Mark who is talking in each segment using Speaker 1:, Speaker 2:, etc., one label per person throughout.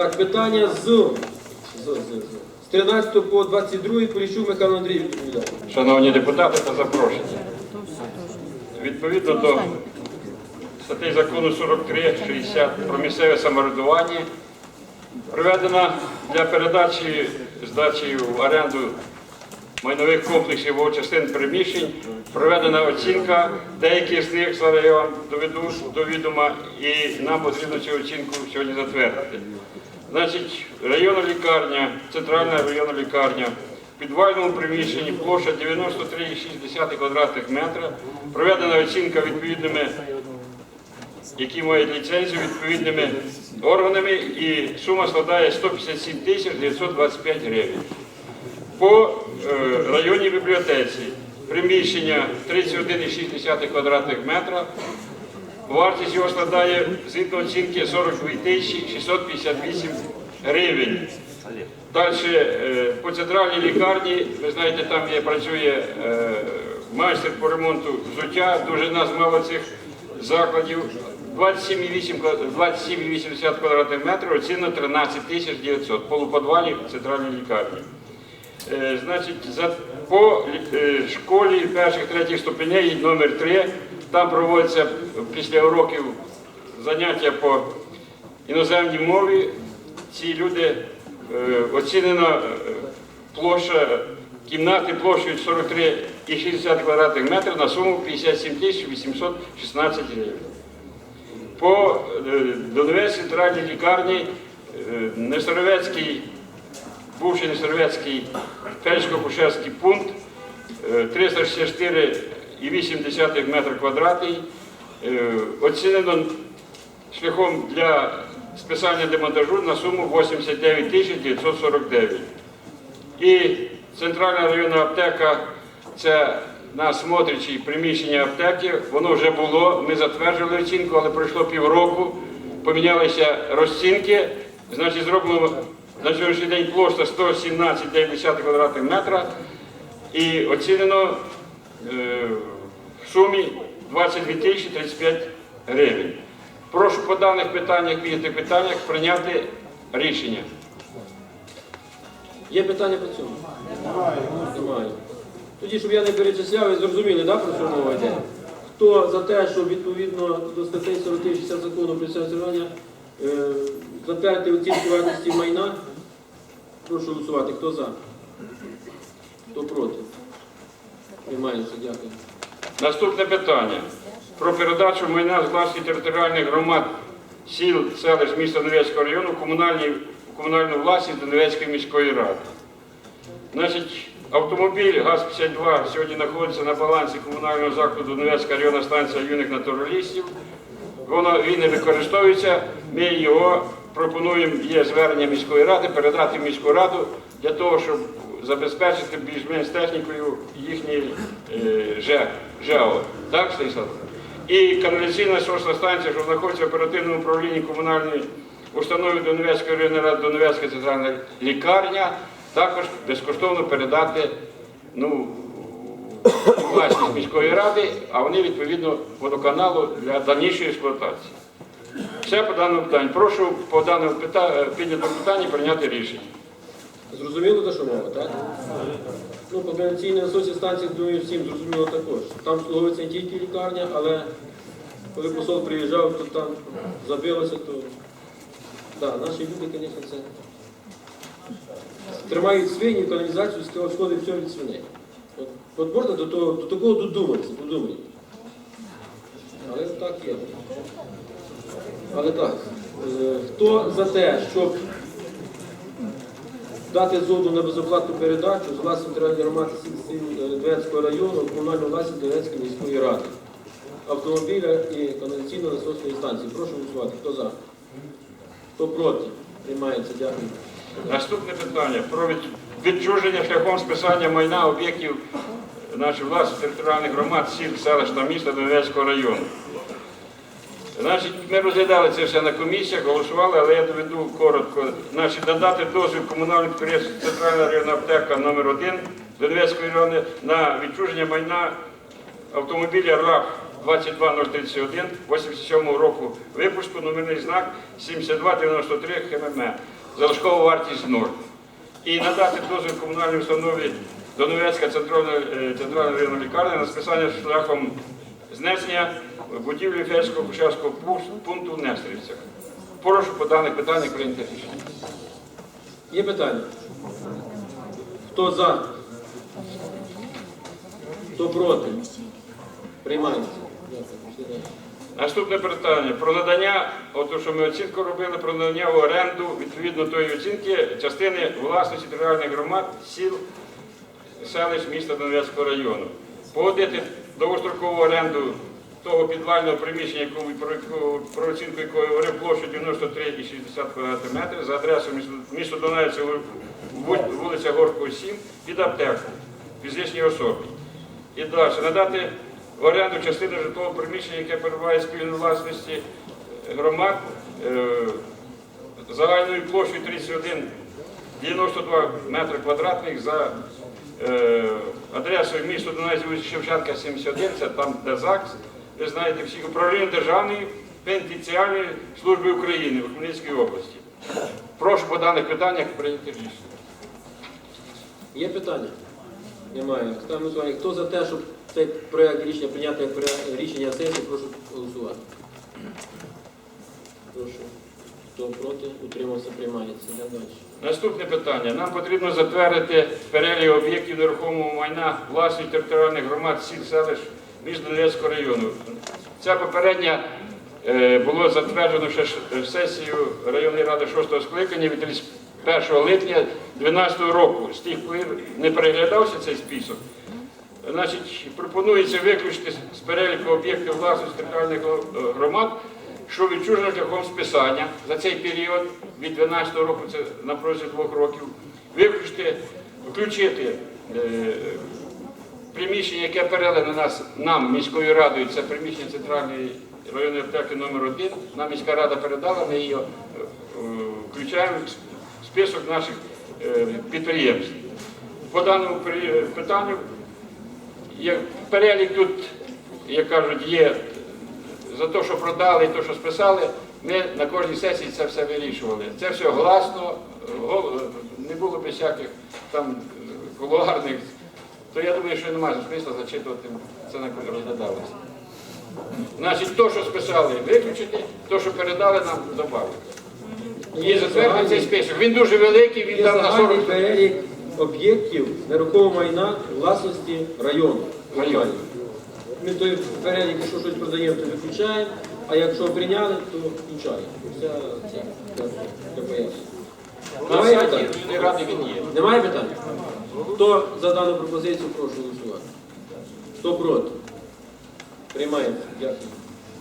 Speaker 1: Так, питання з, з, з, з, з 13 по 22 Поліщук Михайло Андрій відповідає.
Speaker 2: Шановні депутати та запрошені. Відповідно до статей закону 43-60 про місцеве самоврядування проведена для передачі здачі в оренду майнових комплексів або частин приміщень, проведена оцінка, деякі з них зараз я вам доведу до відома, і нам потрібно цю оцінку сьогодні затвердити. Значить, районна лікарня, центральна районна лікарня, в підвальному приміщенні площа 93,6 квадратних метра, проведена оцінка відповідними, які мають ліцензію відповідними органами, і сума складає 157 тисяч 925 гривень. По е, районній бібліотеці приміщення 31,6 квадратних метра, Вартість його складає згідно оцінки 42 тисячі 658 гривень. Далі е, по центральній лікарні, ви знаєте, там є, працює е, майстер по ремонту взуття, дуже нас мало цих закладів. 27,80 квадратних метрів, оцінено 13 тисяч 900 полуподвалі центральній лікарні. Е, Значить, по школі перших третіх ступеней номер 3 там проводяться після уроків заняття по іноземній мові. Ці люди е, оцінена е, площа кімнати площею 43,60 квадратних метрів на суму 57 тисяч 816 гривень. По е, Донецькій центральній лікарні Несоровецький, бувший Несоровецький фельдшерсько-пушерський пункт 364 метр квадратний, е, оцінено шляхом для списання демонтажу на суму 89 тисяч 949. І центральна районна аптека це на смотрячі приміщення аптеки, воно вже було, ми затверджували оцінку, але пройшло півроку, помінялися розцінки, значить зроблено на сьогоднішній день площа 117,9 квадратних метра і оцінено. Е, в сумі 22 тисячі 35 гривень. Прошу по даних питаннях, піднятих питаннях прийняти рішення.
Speaker 1: Є питання по цьому? Немає. Тоді, щоб я не перечисляв, ви зрозуміли, да, про що мова йде? Хто за те, щоб відповідно до статей 40 закону про самоврядування е, затвердити оцінку вартості майна, прошу голосувати. Хто за? Хто проти? Приймається, дякую.
Speaker 2: Наступне питання про передачу майна з власності територіальних громад сіл, селищ міста Новецького району у комунальну власність Донецької міської ради. Значить, автомобіль ГАЗ-52 сьогодні знаходиться на балансі комунального закладу Новецька районна станція юних натуралістів. Воно, він не використовується, ми його пропонуємо, є звернення міської ради, передати в міську раду для того, щоб забезпечити більш-менш технікою їхній е, ЖЕО. Так, Станіслав? І каналізаційна сосна станція, що знаходиться в оперативному управлінні комунальної установи Донецької районної ради Донецька центральна лікарня, також безкоштовно передати ну, власність міської ради, а вони відповідно водоканалу для дальнішої експлуатації. Все по даному питанню. Прошу по даному піднятому питанні прийняти рішення.
Speaker 1: Зрозуміло, за що мова, так? Ну, по каналізаційній насосі станції, думаю, всім зрозуміло також. Там обслуговується не тільки лікарня, але коли посол приїжджав, то там забилося, то да, наші люди, звісно, це тримають свині, каналізацію, сходить все від свиней. От, от можна до, того, до такого додуматися, подумайте. Але так є. Але так, е, хто за те, щоб дати згоду на безоплатну передачу з власної територіальної громади Донецького району комунальну власність Донецької міської ради, автомобіля і каналізаційно-насосної станції. Прошу голосувати. Хто за? Хто проти? Приймається. Дякую.
Speaker 2: Наступне питання про відчуження шляхом списання майна об'єктів нашої власних територіальних громад, сіл, селищ та міста Донецького району. Значить, ми розглядали це все на комісіях, голосували, але я доведу коротко. Значить, надати дозвіл комунальному підприємству Центральна районна аптека номер 1 Донецької райони на відчуження майна автомобіля РАФ 22031 87 року випуску, номерний знак 7293 ХММ, залишкова вартість 0. І надати дозвіл комунальній установі Доновецька центральна, е, районна лікарня на списання шляхом знесення будівлі фельдшерського кушарського пункту в Нестерівцях. Прошу по даних питаннях прийняти рішення.
Speaker 1: Є питання? Хто за? Хто проти? Приймається.
Speaker 2: Наступне питання про надання, от що ми оцінку робили, про надання в оренду відповідно тої оцінки частини власності територіальних громад сіл, селищ міста Донецького району. Погодити довгострокову оренду того підвального приміщення, про, оцінку якої говорив площу 93,60 квадратних метрів за адресою місто, місто Донецьк, вулиця Горького 7, під аптеку фізичній особі. І далі надати в оренду частину житлового приміщення, яке перебуває в спільній власності громад е, загальною площею 31,92 метри квадратних за е, адресою місто вулиця Шевченка, 71, це там де ЗАГС, ви знаєте, всіх управління Державної пенітенціарної служби України в Хмельницькій області. Прошу по даних питаннях прийняти рішення.
Speaker 1: Є питання? Немає. Ставимо голосування. Хто за те, щоб цей проект рішення прийняти як рішення сесії, прошу голосувати. Прошу. Хто проти? Утримався, приймається.
Speaker 2: Наступне питання. Нам потрібно затвердити перелік об'єктів нерухомого майна власних територіальних громад сіл селищ між Донецького району. Ця попередня е, було затверджено ще е, сесією районної ради 6 скликання від 31 липня 2012 року. З тих пір не переглядався цей список. Значить, пропонується виключити з переліку об'єктів власності територіальних е, громад, що відчужено шляхом списання за цей період від 12 року, це на протязі двох років, виключити, включити е, приміщення, яке передано нас, нам, міською радою, це приміщення центральної районної аптеки номер 1 Нам міська рада передала, ми її е, включаємо в список наших е, підприємств. По даному питанню як перелік тут, як кажуть, є за те, що продали і те, що списали, ми на кожній сесії це все вирішували. Це все гласно, не було без всяких там е, кулуарних. То я думаю, що немає смисла зачитувати це на коли розглядалося. Значить, то, що списали, виключити, то, що передали, нам додати. І затвердити цей список. Він дуже великий, він там на 40
Speaker 1: перелік об'єктів нерухомого майна власності району.
Speaker 2: Району.
Speaker 1: Ми той перелік, якщо щось продаємо, то виключаємо, а якщо прийняли, то включаємо. Вся ця Немає питань? Немає питань? Хто за дану пропозицію, прошу голосувати. Хто проти? Приймається. Дякую.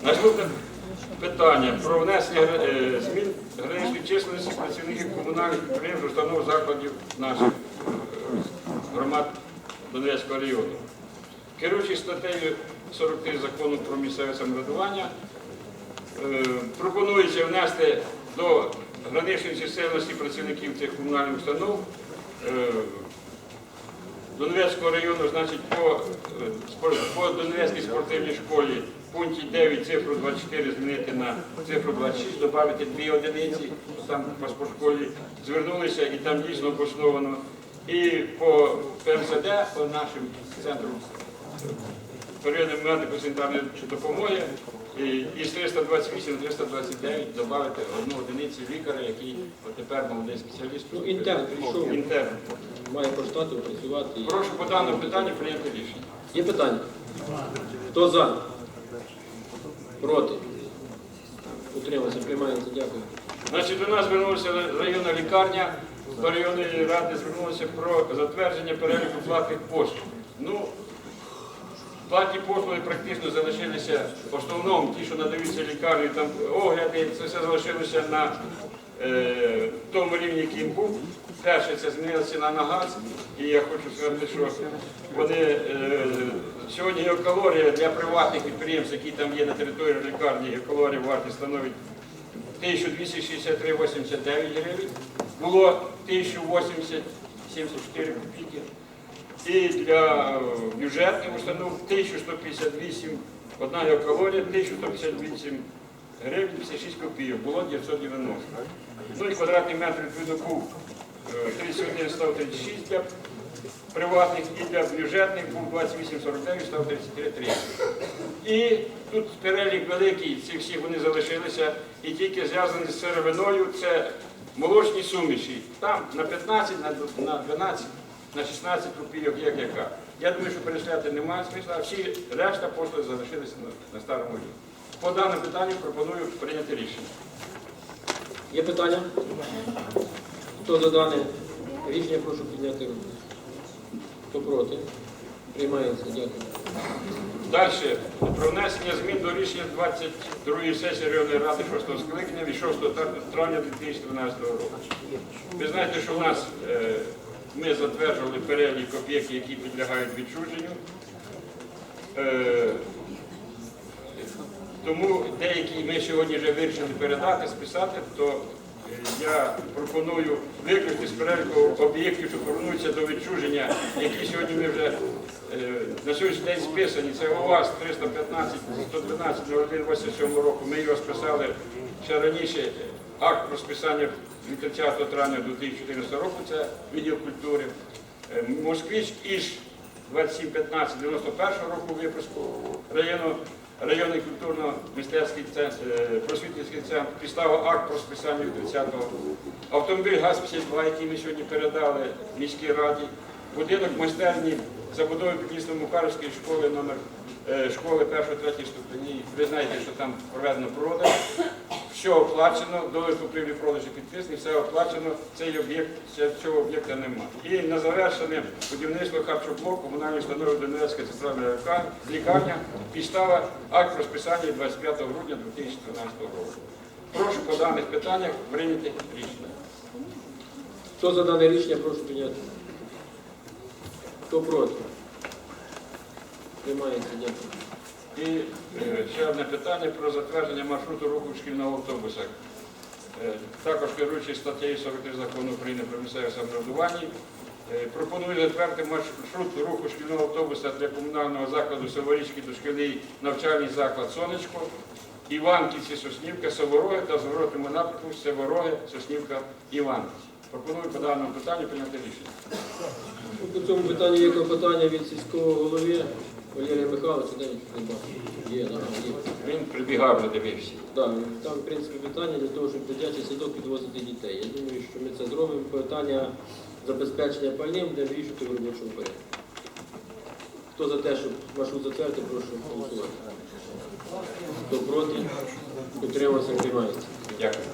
Speaker 2: Наступне питання про внесення е, змін граничної численності працівників комунальних підприємств, установ закладів наших е, громад Донецького району. Керуючись статтею 43 закону про місцеве самоврядування, е, пропонується внести до граничної чисельності працівників цих комунальних установ е, Донецького району, значить, по, е, по Донецькій спортивній школі в пункті 9 цифру 24 змінити на цифру 26, додати дві одиниці, там по спортшколі звернулися і там дійсно обосновано. І по ПМСД, по нашим центрам первинної медико-санітарної допомоги, і із 328 на 329 додати одну одиницю лікаря, який от тепер молодий спеціаліст.
Speaker 1: Ну, інтерн прийшов.
Speaker 2: Інтерн.
Speaker 1: Має по штату працювати.
Speaker 2: Прошу по даному питанню прийняти рішення.
Speaker 1: Є питання? Хто за? Проти? Утримався, приймається, дякую.
Speaker 2: Значить, до нас звернулася районна лікарня, до районної ради звернулася про затвердження переліку платних послуг. Ну, платні послуги практично залишилися в основному ті, що надаються лікарні, там огляди, це все залишилося на е, тому рівні, який був. Перше, це змінилася на газ, і я хочу сказати, що вони е, сьогодні геокалорія для приватних підприємств, які там є на території лікарні, геокалорія вартість становить 1263,89 гривень, було 1080,74 копійки. І для бюджетних установ 1158 Одна калорія 1158 гривень 56 копійок, було 990. Ну і квадратний метр відповідно був е, 31 став 36 для приватних і для бюджетних був 28,49, став 33,30. І тут перелік великий, ці всі вони залишилися, і тільки зв'язані з сировиною, це молочні суміші. Там на 15, на 12, на 16 копійок, як яка. Я думаю, що переслати немає смисла, а всі решта послуг залишилися на, на старому рівні. По даному питанню пропоную прийняти рішення.
Speaker 1: Є питання? Хто за дане рішення, прошу підняти руку. Хто проти? Приймається. Дякую.
Speaker 2: Далі про внесення змін до рішення 22-ї сесії районної ради 6 скликання від 6 травня 2012 року. Ви знаєте, що в нас е, ми затверджували перелік об'єктів, які підлягають відчуженню. Е, тому деякі ми сьогодні вже вирішили передати, списати, то я пропоную виключити з переліку об'єктів, що повернуться до відчуження, які сьогодні ми вже е, на сьогоднішній день списані. Це УАЗ 315 112 01 року. Ми його списали ще раніше. Акт про списання від 30 травня 2014 року, це відділ культури. Е, Москвич Іж 2715 91 року випуску району, районний культурно-мистецький центр, е, просвітницький центр, підстава акт про списання від 30-го. Автомобіль ГАЗ-52, який ми сьогодні передали міській раді, будинок майстерні забудови підлісно Мукарівської школи номер е, школи 1-3 ступені. Ви знаєте, що там проведено продаж. Все оплачено, договір купівлі продажі підписаний, все оплачено, цей об'єкт, цього об'єкта немає. І на завершення будівництво харчоблоку комунальної установи Донецька центральна лікарня, підстава акт про списання 25 грудня 2013 року. Прошу по даних питаннях прийняти рішення.
Speaker 1: Хто за дане рішення, прошу підняти. Хто проти? Приймається. Дякую.
Speaker 2: І е, ще одне питання про затвердження маршруту руху шкільного автобуса. Е, Також керуючи статтею 43 закону України про місцеве самоврядування, е, пропоную затвердити маршрут руху шкільного автобуса для комунального закладу Саворічки дошкільний навчальний заклад Сонечко, Іванківці, Соснівка, Савороги та в зворотному напрямку Севороги, Соснівка, Іванківці. Пропоную по даному питанню прийняти рішення.
Speaker 1: По цьому питанню є клопотання від сільського голови Валерія Михайловича. Де він? Не бачу. Є, ага, є.
Speaker 2: Він прибігав, вже дивився.
Speaker 1: Так, там, в принципі, питання для того, щоб дитячий садок підвозити дітей. Я думаю, що ми це зробимо. Питання забезпечення пальним буде вирішувати в робочому порядку. Хто за те, щоб маршрут затвердити, прошу голосувати. Хто проти, утримався, приймається.
Speaker 2: Дякую.